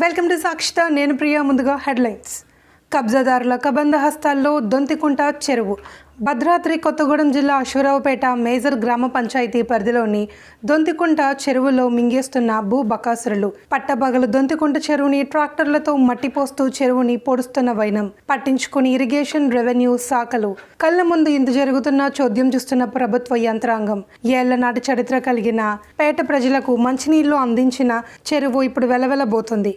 Welcome to Sakshitha. నేను ప్రియా ముందుగా headlines. కబ్జాదారుల కబంధ హస్తాల్లో దొంతికుంట చెరువు. భద్రాద్రి కొత్తగూడెం జిల్లా అశ్వరావుపేట మేజర్ గ్రామ పంచాయతీ పరిధిలోని దొంతికుంట చెరువులో మింగేస్తున్న భూ బకాసురులు పట్టబగలు దొంతికుంట చెరువుని ట్రాక్టర్లతో మట్టి పోస్తూ చెరువుని పొడుస్తున్న వైనం. పట్టించుకుని ఇరిగేషన్ రెవెన్యూ శాఖలు. కళ్ళ ముందు ఇంత జరుగుతున్న చోద్యం చూస్తున్న ప్రభుత్వ యంత్రాంగం. ఏళ్ళనాటి చరిత్ర కలిగిన పేట ప్రజలకు మంచినీళ్ళు అందించిన చెరువు ఇప్పుడు వెలవెలబోతుంది.